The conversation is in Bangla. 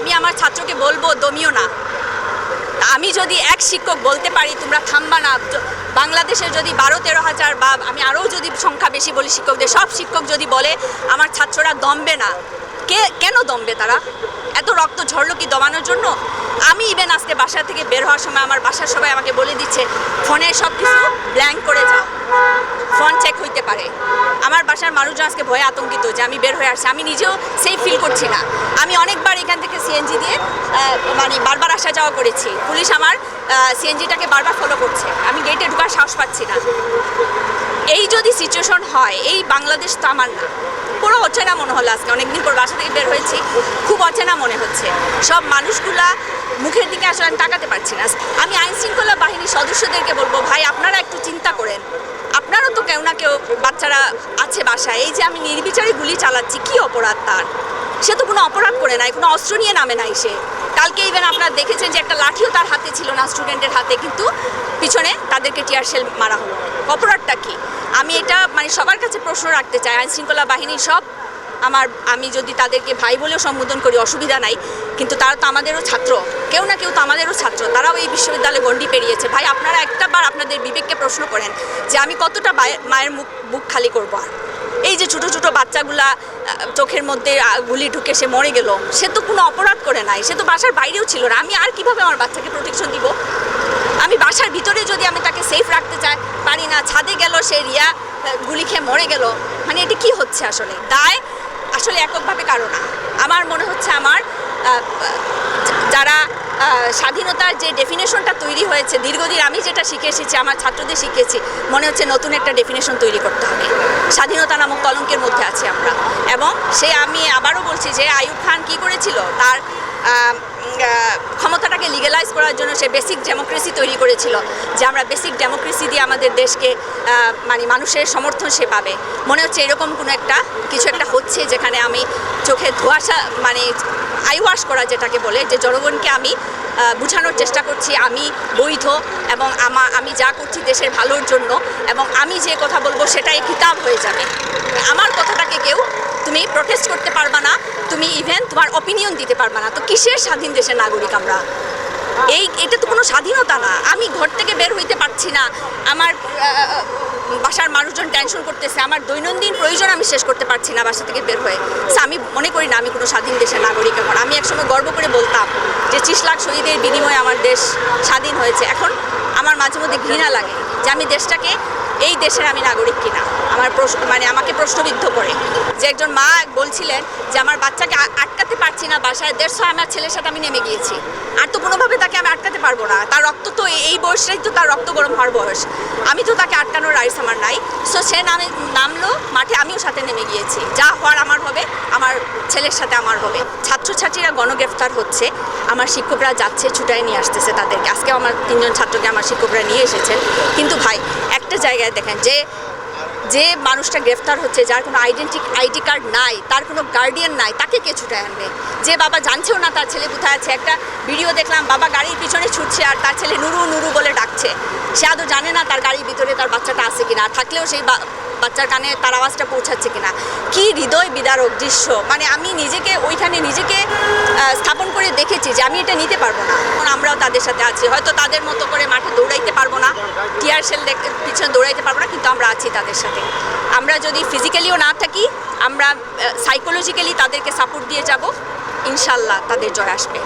আমি আমার ছাত্রকে বলব, দমিও না। আমি যদি এক শিক্ষক বলতে পারি, তোমরা থামবা না। বাংলাদেশে যদি বারো তেরো হাজার বা আমি আরও যদি সংখ্যা বেশি বলি শিক্ষকদের, সব শিক্ষক যদি বলে, আমার ছাত্ররা দমবে না। কে, কেন দমবে তারা? এত রক্ত ঝরলো কি দমানোর জন্য? আমি ইভেন আজকে বাসা থেকে বের হওয়ার সময় আমার বাসার সবাই আমাকে বলে দিচ্ছে, ফোনে সব কিছু ব্ল্যাঙ্ক করে যাও ফোন চেক হইতে পারে আমার বাসার মানুষজন আজকে ভয়ে আতঙ্কিত যে আমি বের হয়ে আসছি। আমি নিজেও সেই ফিল করছি না। আমি অনেকবার এখান থেকে সিএনজি দিয়ে মানে বারবার আসা যাওয়া করেছি। পুলিশ আমার সিএনজিটাকে বারবার ফলো করছে। আমি গেটে ঢোকার সাহস পাচ্ছি না। এই যদি সিচুয়েশন হয়, এই বাংলাদেশ তো আমার না। পুরো অচেনা মনে হলো আজকে। অনেকদিন পর বাসা থেকে বের হয়েছি। খুব অচেনা মনে হচ্ছে। সব মানুষগুলা মুখের দিকে আসলে আমি তাকাতে পারছি না। আমি আইন শৃঙ্খলা বাহিনীর সদস্যদেরকে বলব, ভাই, আপনারা একটু চিন্তা করেন। আপনারও তো কেউ না কেউ বাচ্চারা আছে বাসায়। এই যে আমি নির্বিচারে গুলি চালাচ্ছি, কি অপরাধ তার? সে তো কোনো অপরাধ করে নাই, কোনো অস্ত্র নিয়ে নামে নাই সে। কালকে ইভেন আপনারা দেখেছেন যে একটা লাঠিও তার হাতে ছিল না স্টুডেন্টের হাতে, কিন্তু পিছনে তাদেরকে টিয়ার সেল মারা হলো। অপরাধটা কি? আমি এটা মানে সবার কাছে প্রশ্ন রাখতে চাই, আইনশৃঙ্খলা বাহিনী সব আমার, আমি যদি তাদেরকে ভাই বলেও সম্বোধন করি, অসুবিধা নাই। কিন্তু তারা তো আমাদেরও ছাত্র। কেউ না কেউ তো আমাদেরও ছাত্র। তারাও এই বিশ্ববিদ্যালয়ে গণ্ডি পেরিয়েছে। ভাই, আপনারা একটা বার আপনাদের বিবেককে প্রশ্ন করেন যে আমি কতটা মায়ের মুখ, বুক খালি করব আর? এই যে ছোট ছোট বাচ্চাগুলা চোখের মধ্যে গুলি ঢুকে সে মরে গেল, সে তো কোনো অপরাধ করে নাই। সে তো বাসার বাইরেও ছিল না। আমি আর কীভাবে আমার বাচ্চাকে প্রোটেকশন দিব? আমি বাসার ভিতরে যদি আমি তাকে সেফ রাখতে চাই, পারি না। ছাদে গেল সে রিয়া গুলি খেয়ে মরে গেল। মানে এটা কি হচ্ছে আসলে? দায় আসলে এককভাবে কারও না। আমার মনে হচ্ছে আমার যারা স্বাধীনতার যে ডেফিনেশনটা তৈরি হয়েছে, দীর্ঘদিন আমি যেটা শিখে এসেছি, আমার ছাত্রদের শিখেছি মনে হচ্ছে নতুন একটা ডেফিনেশন তৈরি করতে হবে। স্বাধীনতা নামক কলঙ্কের মধ্যে আছি আমরা। এবং সে আমি আবারও বলছি যে আয়ুব খান কী করেছিল? তার লিগালাইজ করার জন্য সে বেসিক ডেমোক্রেসি তৈরি করেছিল, যে আমরা বেসিক ডেমোক্রেসি দিয়ে আমাদের দেশকে মানে মানুষের সমর্থন সে পাবে। মনে হচ্ছে এরকম কোনো একটা, কিছু একটা হচ্ছে যেখানে আমি চোখে ধোয়াশা মানে আই ওয়াশ করা যেটাকে বলে, যে জনগণকে আমি বোঝানোর চেষ্টা করছি, আমি বৈধ এবং আমা, আমি যা করছি দেশের ভালোর জন্য এবং আমি যে কথা বলব সেটাই কিতাব হয়ে যাবে। আমার কথাটাকে কেউ, তুমি প্রোটেস্ট করতে পারবা না, তুমি ইভেন তোমার অপিনিয়ন দিতে পারবা না। তো কিসের স্বাধীন দেশের নাগরিক আমরা? এই, এটা তো কোনো স্বাধীনতা না। আমি ঘর থেকে বের হইতে পারছি না। আমার বাসার মানুষজন টেনশন করতেছে। আমার দৈনন্দিন প্রয়োজন আমি শেষ করতে পারছি না বাসা থেকে বের হয়ে। আমি মনে করি না আমি কোনো স্বাধীন দেশের নাগরিক এখন আমি একসময় গর্ব করে বলতাম ত্রিশ লাখ শহীদের বিনিময়ে আমার দেশ স্বাধীন হয়েছে। এখন আমার মাঝে মধ্যে ঘৃণা লাগে যে আমি দেশটাকে এই দেশের আমি নাগরিক কিনা। আমার প্রশ্ন মানে আমাকে প্রশ্নবিদ্ধ করে। যে একজন মা বলছিলেন যে আমার বাচ্চাকে আটকাতে পারছি না বাসায়, দেড়শো আমার ছেলের সাথে আমি নেমে গিয়েছি। আর তো কোনোভাবে তাকে আমি আটকাতে পারব না। তার রক্ত তো এই বয়সটাই তো তার রক্ত গরম হওয়ার বয়স। আমি তো তাকে আটকানোর রাইস আমার নাই সো সে নামে নামলো মাঠে আমিও সাথে নেমে গিয়েছি যা হওয়ার আমার হবে আমার ছেলের সাথে আমার হবে। ছাত্রছাত্রীরা গণগ্রেফতার হচ্ছে। আমার শিক্ষকরা যাচ্ছে ছুটাই নিয়ে আসতেছে তাদেরকে। আজকে আমার তিনজন ছাত্রকে আমার শিক্ষকরা নিয়ে এসেছেন। কিন্তু ভাই, একটা জায়গায় দেখেন, যে যে মানুষটা গ্রেফতার হচ্ছে, যার কোনো আইডেন্টি, আইডি কার্ড নাই, তার কোনো গার্ডিয়ান নাই, তাকে কে ছুটায় আনবে? যে বাবা জানছেও না তার ছেলে কোথায় আছে। একটা ভিডিও দেখলাম, বাবা গাড়ির পিছনে ছুটছে আর তার ছেলে নুরু নুরু বলে ডাকছে। সে আদৌ জানে না তার গাড়ির ভিতরে তার বাচ্চাটা আছে কিনা। থাকলেও সেই বাচ্চার কানে তার আওয়াজটা পৌঁছাচ্ছে কিনা। কি হৃদয় বিদারক দৃশ্য। মানে আমি নিজেকে, ওইখানে নিজেকে স্থাপন করে দেখেছি যে আমি এটা নিতে পারব না। এখন আমরাও তাদের সাথে আছি। হয়তো তাদের মতো করে মাঠে দৌড়াইতে পারব না, টিয়ার সেল পিছনে দৌড়াইতে পারব না, কিন্তু আমরা আছি তাদের সাথে। আমরা যদি ফিজিক্যালিও না থাকি, আমরা সাইকোলজিক্যালি তাদেরকে সাপোর্ট দিয়ে যাব, ইনশাল্লাহ তাদের জয় আসবে।